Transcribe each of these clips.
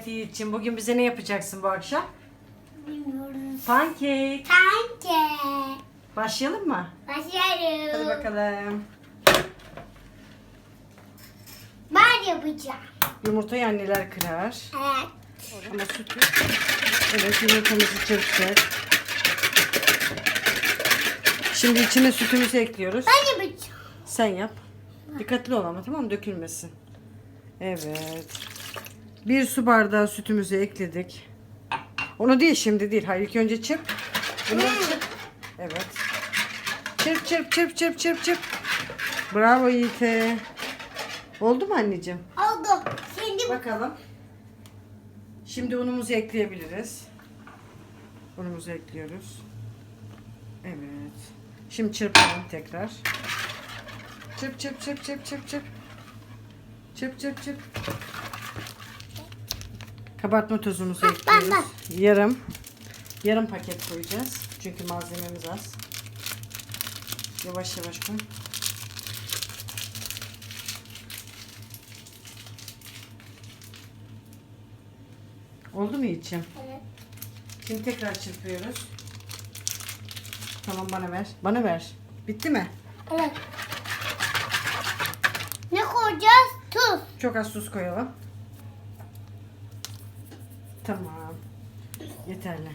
Evet Yiğit'ciğim bugün bize ne yapacaksın bu akşam? Bilmiyoruz. Pankek. Sanki. Başlayalım mı? Başlarım. Hadi bakalım. Ben yapacağım. Yumurtayı anneler kırar. Evet. Ama sütü. Evet yumurtamızı çırptık. Şimdi içine sütümüzü ekliyoruz. Ben yapacağım. Sen yap. Dikkatli ol ama tamam mı? Dökülmesin. Evet. Bir su bardağı sütümüzü ekledik. Onu değil şimdi değil. Hayır ilk önce çırp. Bunları çırp. Evet. Çırp çırp çırp çırp çırp çırp. Bravo Yiğit'e. Oldu mu anneciğim? Oldu. Şimdi Bakalım. Şimdi unumuzu ekleyebiliriz. Unumuzu ekliyoruz. Evet. Şimdi çırpalım tekrar. Çırp çırp çırp çırp çırp çırp. Çırp çırp çırp. Kabartma tozumuzu Bak, bak, ekliyoruz. Yarım. Yarım paket koyacağız. Çünkü malzememiz az. Yavaş yavaş koy. Oldu mu içim? Evet. Şimdi tekrar çırpıyoruz. Tamam bana ver. Bana ver. Bitti mi? Evet. Ne koyacağız? Tuz. Çok az tuz koyalım. Tamam. Yeterli.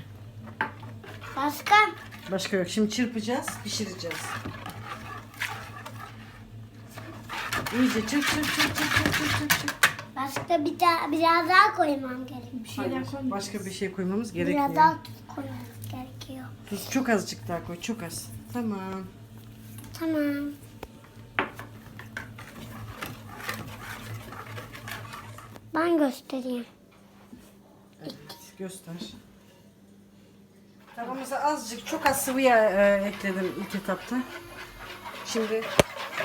Başka? Başka yok. Şimdi çırpacağız, pişireceğiz. İyice çırp çırp çırp çırp çırp çırp çırp. Başka bir daha, biraz daha koymam gerekiyor. Bir şey daha. Başka bir şey koymamız gerekmiyor. Biraz daha tuz koymamız gerekiyor. Tuz çok azıcık daha koy. Çok az. Tamam. Tamam. Ben göstereyim. Göster. Tavamıza azıcık, çok az sıvı yağ e, ekledim ilk etapta. Şimdi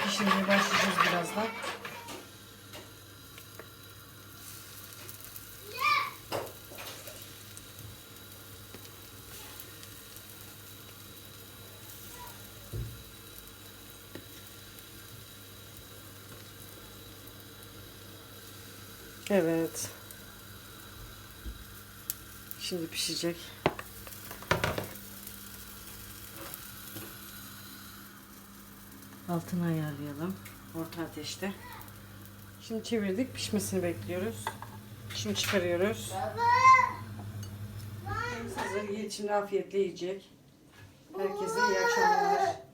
pişirmeye başlayacağız birazdan. Evet. Şimdi pişecek. Altını ayarlayalım. Orta ateşte. Şimdi çevirdik. Pişmesini bekliyoruz. Şimdi çıkarıyoruz. Hazır. Yiğit şimdi afiyetle yiyecek. Herkese iyi akşamlar.